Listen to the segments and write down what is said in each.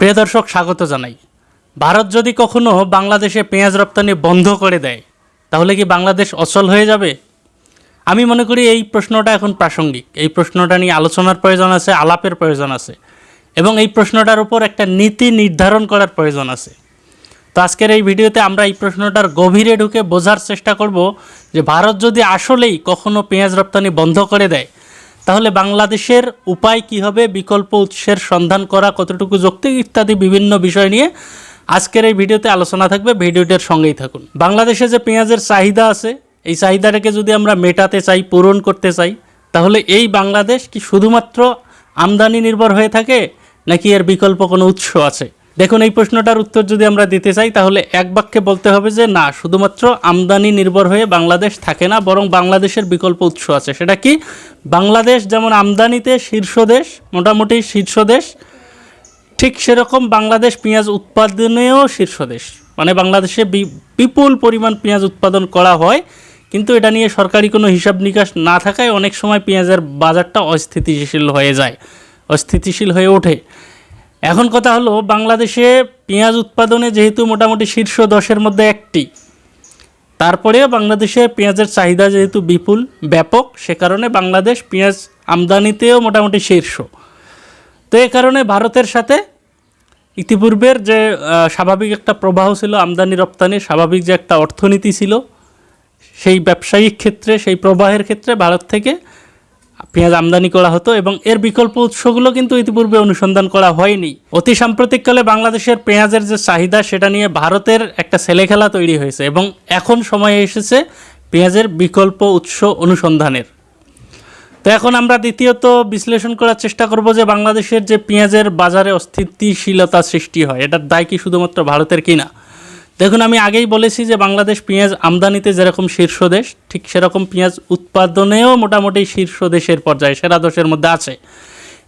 প্রিয় দর্শক, স্বাগত জানাই। ভারত যদি কখনো বাংলাদেশে পেঁয়াজ রপ্তানি বন্ধ করে দেয়, তাহলে কি বাংলাদেশ অচল হয়ে যাবে? আমি মনে করি এই প্রশ্নটা এখন প্রাসঙ্গিক। এই প্রশ্নটা নিয়ে আলোচনার প্রয়োজন আছে, আলাপের প্রয়োজন আছে, এবং এই প্রশ্নটার উপর একটা নীতি নির্ধারণ করার প্রয়োজন আছে। তো আজকের এই ভিডিওতে আমরা এই প্রশ্নটার গভীরে ঢুকে বোঝার চেষ্টা করব যে ভারত যদি আসলেই কখনো পেঁয়াজ রপ্তানি বন্ধ করে দেয় তাহলে বাংলাদেশের উপায় কী হবে, বিকল্প উৎসের সন্ধান করা, কতটুকু যৌক্তিক ইত্যাদি বিভিন্ন বিষয় নিয়ে আজকের এই ভিডিওতে আলোচনা থাকবে। ভিডিওটার সঙ্গেই থাকুন। বাংলাদেশে যে পেঁয়াজের চাহিদা আছে, এই চাহিদাটাকে যদি আমরা মেটাতে চাই, পূরণ করতে চাই, তাহলে এই বাংলাদেশ কি শুধুমাত্র আমদানি নির্ভর হয়ে থাকে, নাকি এর বিকল্প কোনো উৎস আছে? দেখুন, এই প্রশ্নটার উত্তর যদি আমরা দিতে চাই, তাহলে এক বাক্যে বলতে হবে যে, না, শুধুমাত্র আমদানি নির্ভর হয়ে বাংলাদেশ থাকে না, বরং বাংলাদেশের বিকল্প উৎস আছে। সেটা কি? বাংলাদেশ যেমন আমদানিতে শীর্ষ দেশ, মোটামুটি শীর্ষ দেশ, ঠিক সেরকম বাংলাদেশ পেঁয়াজ উৎপাদনেও শীর্ষ দেশ। মানে বাংলাদেশে বিপুল পরিমাণ পেঁয়াজ উৎপাদন করা হয়, কিন্তু এটা নিয়ে সরকারি কোনো হিসাব নিকাশ না থাকায় অনেক সময় পেঁয়াজের বাজারটা অস্থিতিশীল হয়ে যায়, অস্থিতিশীল হয়ে ওঠে। এখন কথা হলো, বাংলাদেশে পেঁয়াজ উৎপাদনে যেহেতু মোটামুটি শীর্ষ দশের মধ্যে একটি, তারপরেও বাংলাদেশে পেঁয়াজের চাহিদা যেহেতু বিপুল, ব্যাপক, সে কারণে বাংলাদেশ পেঁয়াজ আমদানিতেও মোটামুটি শীর্ষ। তো এ কারণে ভারতের সাথে ইতিপূর্বের যে স্বাভাবিক একটা প্রবাহ ছিল, আমদানি রপ্তানি স্বাভাবিক যে একটা অর্থনীতি ছিল, সেই ব্যবসায়িক ক্ষেত্রে, সেই প্রবাহের ক্ষেত্রে ভারত থেকে পেঁয়াজ আমদানি করা হতো এবং এর বিকল্প উৎসগুলো কিন্তু ইতিপূর্বে অনুসন্ধান করা হয়নি। অতি সাম্প্রতিককালে বাংলাদেশের পেঁয়াজের যে চাহিদা, সেটা নিয়ে ভারতের একটা ছেলেখেলা তৈরি হয়েছে এবং এখন সময় এসেছে পেঁয়াজের বিকল্প উৎস অনুসন্ধানের। তো এখন আমরা দ্বিতীয়ত বিশ্লেষণ করার চেষ্টা করব যে বাংলাদেশের যে পেঁয়াজের বাজারে অস্থিতিশীলতা সৃষ্টি হয়, এটার দায় কি শুধুমাত্র ভারতের কিনা? দেখুন, আমি আগেই বলেছি যে বাংলাদেশ পেঁয়াজ আমদানিতে যেরকম শীর্ষ দেশ, ঠিক সেরকম পেঁয়াজ উৎপাদনেও মোটামুটি শীর্ষ দেশের পর্যায়ে, সেরা দশের মধ্যে আছে।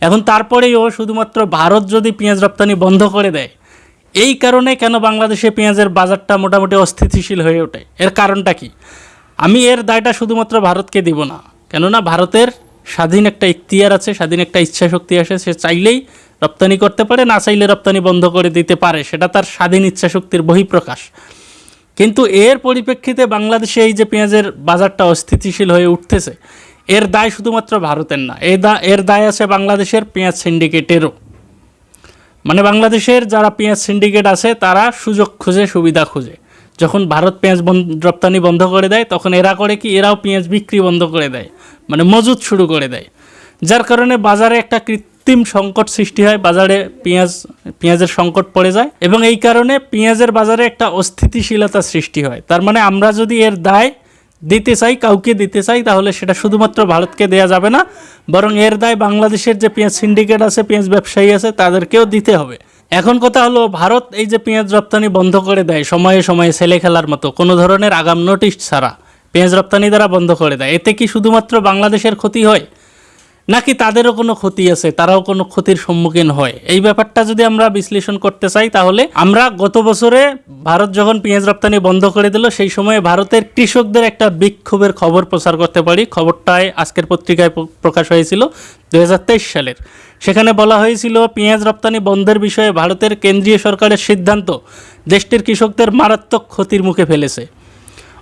এখন তারপরেও শুধুমাত্র ভারত যদি পেঁয়াজ রপ্তানি বন্ধ করে দেয়, এই কারণে কেন বাংলাদেশে পেঁয়াজের বাজারটা মোটামুটি অস্থিতিশীল হয়ে ওঠে? এর কারণটা কি? আমি এর দায়টা শুধুমাত্র ভারতকে দিব না, কেননা ভারতের স্বাধীন একটা ইখতিয়ার আছে, স্বাধীন একটা ইচ্ছা শক্তি আছে সে চাইলেই রপ্তানি করতে পারে, না চাইলে রপ্তানি বন্ধ করে দিতে পারে। সেটা তার স্বাধীন ইচ্ছা শক্তির বহিঃপ্রকাশ। কিন্তু এর পরিপ্রেক্ষিতে বাংলাদেশে এই যে পেঁয়াজের বাজারটা অস্থিতিশীল হয়ে উঠতেছে, এর দায় শুধুমাত্র ভারতের না, এ দা এর দায় আছে বাংলাদেশের পেঁয়াজ সিন্ডিকেটেরও। মানে বাংলাদেশের যারা পেঁয়াজ সিন্ডিকেট আছে, তারা সুযোগ খুঁজে, সুবিধা খুঁজে। যখন ভারত পেঁয়াজ রপ্তানি বন্ধ করে দেয়, তখন এরা করে কি? এরাও পেঁয়াজ বিক্রি বন্ধ করে দেয়। মানে মজুত শুরু করে দেয়। যার কারণে বাজারে একটা কৃত্রিম সংকট সৃষ্টি হয়, বাজারে পেঁয়াজ, পেঁয়াজের সংকট পড়ে যায় এবং এই কারণে পেঁয়াজের বাজারে একটা অস্থিতিশীলতা সৃষ্টি হয়। তার মানে আমরা যদি এর দায় দিতে চাই, কাউকে দিতে চাই, তাহলে সেটা শুধুমাত্র ভারতকে দেয়া যাবে না, বরং এর দায় বাংলাদেশের যে পেঁয়াজ সিন্ডিকেট আছে, পেঁয়াজ ব্যবসায়ী আছে, তাদেরকেও দিতে হবে। এখন কথা হলো, ভারত এই যে পেঁয়াজ রপ্তানি বন্ধ করে দেয়, সময়ে সময়ে ছেলে খেলার মতো, কোনো ধরনের আগাম নোটিশ ছাড়া পেঁয়াজ রপ্তানি দ্বারা বন্ধ করে দেয়। এতে কি শুধুমাত্র বাংলাদেশের ক্ষতি হয়? নাকি তাদেরও কোনো ক্ষতি আছে, তারাও কোনো ক্ষতির সম্মুখীন হয়? এই ব্যাপারটা যদি আমরা বিশ্লেষণ করতে চাই, তাহলে আমরা গত বছরে ভারত যখন পেঁয়াজ রপ্তানি বন্ধ করে দিল, সেই সময়ে ভারতের কৃষকদের একটা বিক্ষোভের খবর প্রচার করতে পারি। খবরটায় আজকের পত্রিকায় প্রকাশ হয়েছিল দু হাজার তেইশ সালের। সেখানে বলা হয়েছিল, পেঁয়াজ রপ্তানি বন্ধের বিষয়ে ভারতের কেন্দ্রীয় সরকারের সিদ্ধান্ত দেশটির কৃষকদের মারাত্মক ক্ষতির মুখে ফেলেছে।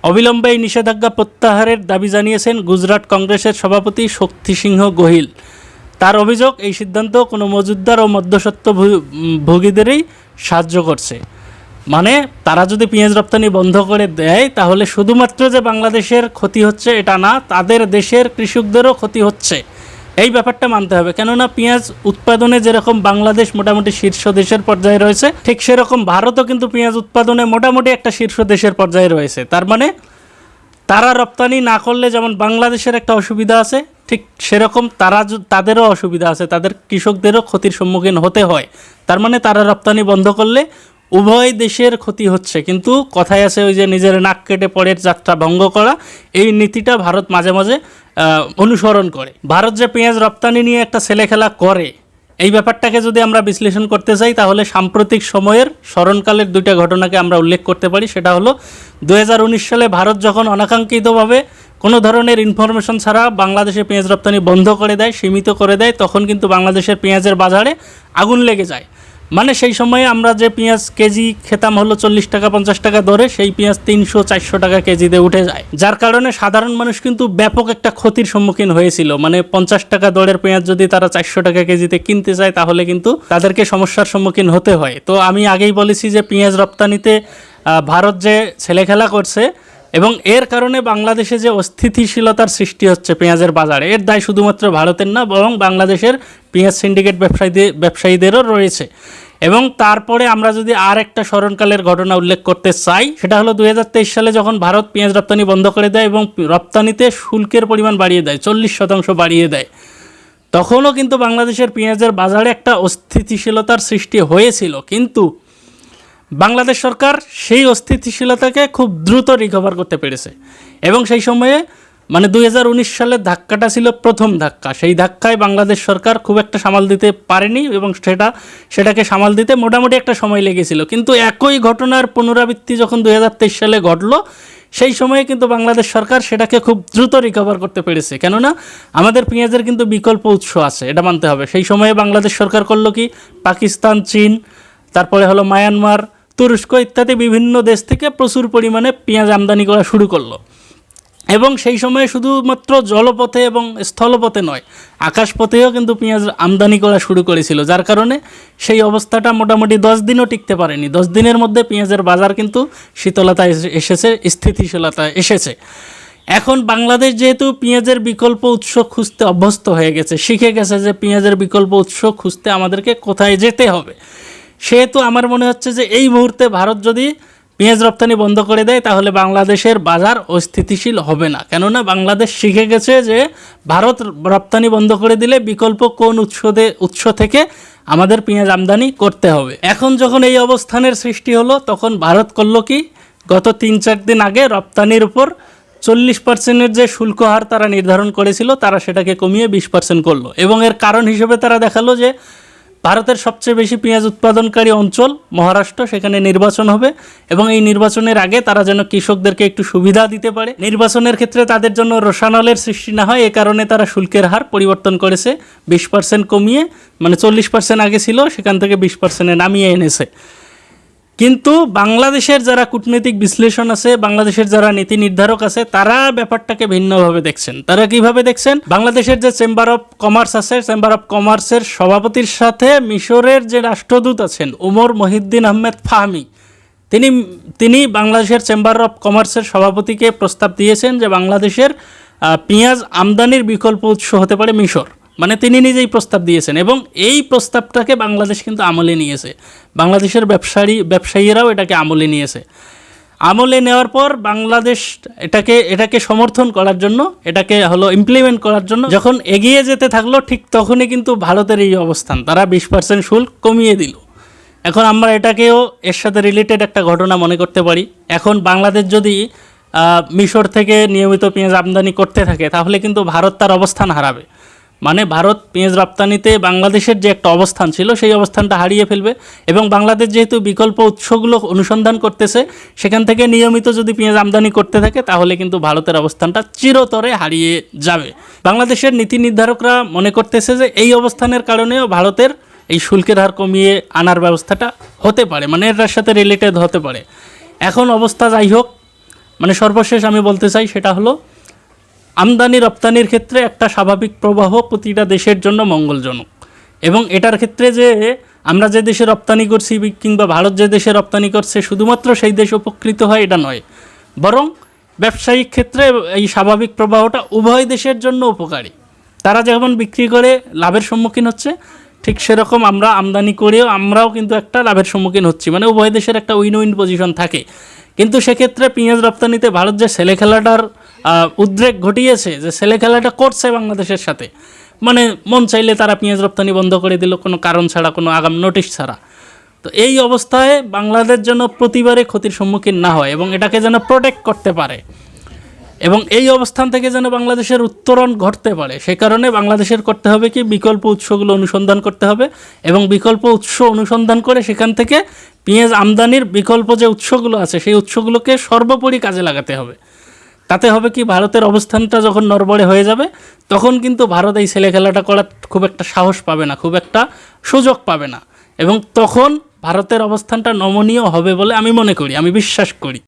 অবিলম্বে এই নিষেধাজ্ঞা প্রত্যাহারের দাবি জানিয়েছেন গুজরাট কংগ্রেসের সভাপতি শক্তি সিংহ গোহিল। তার অভিযোগ, এই সিদ্ধান্ত কোনো মজুদ্দার ও মধ্যস্বত্ব ভোগীদেরই সাহায্য করছে। মানে তারা যদি পেঁয়াজ রপ্তানি বন্ধ করে দেয়, তাহলে শুধুমাত্র যে বাংলাদেশের ক্ষতি হচ্ছে এটা না, তাদের দেশের কৃষকদেরও ক্ষতি হচ্ছে। এই ব্যাপারটা মানতে হবে। কেননা পেঁয়াজ উৎপাদনে যেরকম বাংলাদেশ মোটামুটি শীর্ষ দেশের পর্যায়ে রয়েছে, ঠিক সেরকম ভারতও কিন্তু পেঁয়াজ উৎপাদনে মোটামুটি একটা শীর্ষ দেশের পর্যায়ে রয়েছে। তার মানে তারা রপ্তানি না করলে যেমন বাংলাদেশের একটা অসুবিধা আছে, ঠিক সেরকম তারা তাদেরও অসুবিধা আছে, তাদের কৃষকদেরও ক্ষতির সম্মুখীন হতে হয়। তার মানে তারা রপ্তানি বন্ধ করলে উভয় দেশের ক্ষতি হচ্ছে। কিন্তু কথায় আছে ওই যে নিজের নাক কেটে পরের যাত্রা ভঙ্গ করা, এই নীতিটা ভারত মাঝে মাঝে অনুসরণ করে। ভারত যে পেঁয়াজ রপ্তানি নিয়ে একটা ছেলেখেলা করে, এই ব্যাপারটাকে যদি আমরা বিশ্লেষণ করতে চাই, তাহলে সাম্প্রতিক সময়ের স্মরণকালের দুইটা ঘটনাকে আমরা উল্লেখ করতে পারি। সেটা হলো দু হাজার উনিশ সালে ভারত যখন অনাকাঙ্ক্ষিতভাবে কোনো ধরনের ইনফরমেশন ছাড়া বাংলাদেশে পেঁয়াজ রপ্তানি বন্ধ করে দেয়, সীমিত করে দেয়, তখন কিন্তু বাংলাদেশের পেঁয়াজের বাজারে আগুন লেগে যায়। মানে সেই সময়ে আমরা যে পেঁয়াজ কেজি খেতাম হলো চল্লিশ টাকা, পঞ্চাশ টাকা দরে, সেই পেঁয়াজ তিনশো, চারশো টাকা কেজিতে উঠে যায়। যার কারণে সাধারণ মানুষ কিন্তু ব্যাপক একটা ক্ষতির সম্মুখীন হয়েছিল। মানে পঞ্চাশ টাকা দরের পেঁয়াজ যদি তারা চারশো টাকা কেজিতে কিনতে চায়, তাহলে কিন্তু তাদেরকে সমস্যার সম্মুখীন হতে হয়। তো আমি আগেই বলেছি যে পেঁয়াজ রপ্তানিতে ভারত যে ছেলেখেলা করছে এবং এর কারণে বাংলাদেশে যে অস্থিতিশীলতার সৃষ্টি হচ্ছে পেঁয়াজের বাজারে, এর দায় শুধুমাত্র ভারতের না, বরং বাংলাদেশের পেঁয়াজ সিন্ডিকেট ব্যবসায়ীদের ব্যবসায়ীদেরও রয়েছে। এবং তারপরে আমরা যদি আর একটা স্মরণকালের ঘটনা উল্লেখ করতে চাই, সেটা হলো দু হাজার তেইশ সালে যখন ভারত পেঁয়াজ রপ্তানি বন্ধ করে দেয় এবং রপ্তানিতে শুল্কের পরিমাণ বাড়িয়ে দেয়, চল্লিশ শতাংশ বাড়িয়ে দেয়, তখনও কিন্তু বাংলাদেশের পেঁয়াজের বাজারে একটা অস্থিতিশীলতার সৃষ্টি হয়েছিল। কিন্তু বাংলাদেশ সরকার সেই অস্থিতিশীলতাকে খুব দ্রুত রিকভার করতে পেরেছে। এবং সেই সময়ে মানে দু হাজার উনিশ সালের ধাক্কাটা ছিল প্রথম ধাক্কা। সেই ধাক্কায় বাংলাদেশ সরকার খুব একটা সামাল দিতে পারেনি এবং সেটা, সেটাকে সামাল দিতে মোটামুটি একটা সময় লেগেছিল। কিন্তু একই ঘটনার পুনরাবৃত্তি যখন দুই হাজার তেইশ সালে ঘটলো, সেই সময়ে কিন্তু বাংলাদেশ সরকার সেটাকে খুব দ্রুত রিকভার করতে পেরেছে। কেননা, আমাদের পেঁয়াজের কিন্তু বিকল্প উৎস আছে, এটা মানতে হবে। সেই সময়ে বাংলাদেশ সরকার করল কি? পাকিস্তান, চীন, তারপরে হলো মায়ানমার তুরস্ক ইত্যাদি বিভিন্ন দেশ থেকে প্রচুর পরিমাণে পেঁয়াজ আমদানি করা শুরু করল। এবং সেই সময়ে শুধুমাত্র জলপথে এবং স্থলপথে নয়, আকাশপথেও কিন্তু পেঁয়াজ আমদানি করা শুরু করেছিল, যার কারণে সেই অবস্থাটা মোটামুটি দশ দিনও টিকতে পারেনি। দশ দিনের মধ্যে পেঁয়াজের বাজার কিন্তু শীতলতা এসেছে, স্থিতিশীলতা এসেছে। এখন বাংলাদেশ যেহেতু পেঁয়াজের বিকল্প উৎস খুঁজতে অভ্যস্ত হয়ে গেছে, শিখে গেছে যে পেঁয়াজের বিকল্প উৎস খুঁজতে আমাদেরকে কোথায় যেতে হবে। সেহেতু আমার মনে হচ্ছে যে এই মুহূর্তে ভারত যদি পেঁয়াজ রপ্তানি বন্ধ করে দেয়, তাহলে বাংলাদেশের বাজার অস্থিতিশীল হবে না। কেননা বাংলাদেশ শিখে গেছে যে ভারত রপ্তানি বন্ধ করে দিলে বিকল্প কোন উৎস উৎস থেকে আমাদের পেঁয়াজ আমদানি করতে হবে। এখন যখন এই অবস্থানের সৃষ্টি হলো, তখন ভারত করল কি? গত তিন চার দিন আগে রপ্তানির উপর চল্লিশ পার্সেন্টের যে শুল্ক হার তারা নির্ধারণ করেছিল, তারা সেটাকে কমিয়ে বিশ পার্সেন্ট করল। এবং এর কারণ হিসেবে তারা দেখাল যে ভারতের সবচেয়ে বেশি পেঁয়াজ উৎপাদনকারী অঞ্চল মহারাষ্ট্র, সেখানে নির্বাচন হবে এবং এই নির্বাচনের আগে তারা যেন কৃষকদেরকে একটু সুবিধা দিতে পারে। নির্বাচনের ক্ষেত্রে তাদের জন্য রোশানলের সৃষ্টি না হয়, এ কারণে তারা শুল্কের হার পরিবর্তন করেছে, বিশ পার্সেন্ট কমিয়ে মানে চল্লিশ পার্সেন্ট আগে ছিল, সেখান থেকে বিশ পার্সেন্টে নামিয়ে এনেছে। কিন্তু বাংলাদেশের যারা কূটনৈতিক বিশ্লেষণ আছে, বাংলাদেশের যারা নীতি নির্ধারক আছে, তারা ব্যাপারটাকে ভিন্নভাবে দেখছেন। তারা কীভাবে দেখছেন? বাংলাদেশের যে চেম্বার অফ কমার্স আছে চেম্বার অফ কমার্সের সভাপতির সাথে মিশরের যে রাষ্ট্রদূত আছেন উমর মহিউদ্দিন আহমেদ ফাহমি, তিনি তিনি বাংলাদেশের চেম্বার অফ কমার্সের সভাপতিকে প্রস্তাব দিয়েছেন যে বাংলাদেশের পেঁয়াজ আমদানির বিকল্প উৎস হতে পারে মিশর। মানে তিনি নিজেই প্রস্তাব দিয়েছেন এবং এই প্রস্তাবটাকে বাংলাদেশ কিন্তু আমলে নিয়েছে। বাংলাদেশের ব্যবসায়ী, ব্যবসায়ীরাও এটাকে আমলে নিয়েছে। আমলে নেওয়ার পর বাংলাদেশ এটাকে এটাকে সমর্থন করার জন্য, এটাকে হলো ইমপ্লিমেন্ট করার জন্য যখন এগিয়ে যেতে থাকল, ঠিক তখনই কিন্তু ভারতের এই অবস্থান। তারা বিশ পার্সেন্ট শুল্ক কমিয়ে দিল। এখন আমরা এটাকেও এর সাথে রিলেটেড একটা ঘটনা মনে করতে পারি। এখন বাংলাদেশ যদি মিশর থেকে নিয়মিত পেঁয়াজ আমদানি করতে থাকে, তাহলে কিন্তু ভারত তার অবস্থান হারাবে। মানে ভারত পেঁয়াজ রপ্তানিতে বাংলাদেশের যে একটা অবস্থান ছিল, সেই অবস্থানটা হারিয়ে ফেলবে। এবং বাংলাদেশ যেহেতু বিকল্প উৎসগুলো অনুসন্ধান করতেছে, সেখান থেকে নিয়মিত যদি পেঁয়াজ আমদানি করতে থাকে, তাহলে কিন্তু ভারতের অবস্থানটা চিরতরে হারিয়ে যাবে। বাংলাদেশের নীতি নির্ধারকরা মনে করতেছে যে, এই অবস্থানের কারণেও ভারতের এই শুল্কের হার কমিয়ে আনার ব্যবস্থাটা হতে পারে মানে এটার সাথে রিলেটেড হতে পারে। এখন অবস্থা যাই হোক মানে সর্বশেষ আমি বলতে চাই, সেটা হলো আমদানি রপ্তানির ক্ষেত্রে একটা স্বাভাবিক প্রবাহ প্রতিটা দেশের জন্য মঙ্গলজনক। এবং এটার ক্ষেত্রে যে আমরা যে দেশে রপ্তানি করছি কিংবা ভারত যে দেশে রপ্তানি করছে শুধুমাত্র সেই দেশ উপকৃত হয় এটা নয়। বরং ব্যবসায়িক ক্ষেত্রে এই স্বাভাবিক প্রবাহটা উভয় দেশের জন্য উপকারী। তারা যেমন বিক্রি করে লাভের সম্মুখীন হচ্ছে ঠিক সেরকম আমরা আমদানি করেও আমরাও কিন্তু একটা লাভের সম্মুখীন হচ্ছি। মানে উভয় দেশের একটা উইন উইন পজিশন থাকে। কিন্তু সেক্ষেত্রে পেঁয়াজ রপ্তানিতে ভারত যে ছেলে খেলাটার আহ, উদ্রেক ঘটিয়েছে যে ছেলে খেলাটা করছে বাংলাদেশের সাথে। মানে মন চাইলে তারা পেঁয়াজ রপ্তানি বন্ধ করে দিল, কোনো কারণ ছাড়া, কোনো আগাম নোটিশ ছাড়া। তো এই অবস্থায় বাংলাদেশ যেন প্রতিবারে ক্ষতির সম্মুখীন না হয় এবং এটাকে যেন প্রোটেক্ট করতে পারে। এবং এই অবস্থান থেকে যেন বাংলাদেশের উত্তরণ ঘটতে পারে, সে কারণে বাংলাদেশের করতে হবে কি, বিকল্প উৎসগুলো অনুসন্ধান করতে হবে এবং বিকল্প উৎস অনুসন্ধান করে সেখান থেকে পেঁয়াজ আমদানির বিকল্প যে উৎসগুলো আছে, সেই উৎসগুলোকে সর্বোপরি কাজে লাগাতে হবে। তাতে হবে কি ভারতের অবস্থানটা যখন নড়বড়ে হয়ে যাবে, তখন কিন্তু ভারত এই ছেলে খেলাটা করার খুব একটা সাহস পাবে না, খুব একটা সুযোগ পাবে না। এবং তখন ভারতের অবস্থানটা নমনীয় হবে বলে আমি মনে করি, আমি বিশ্বাস করি।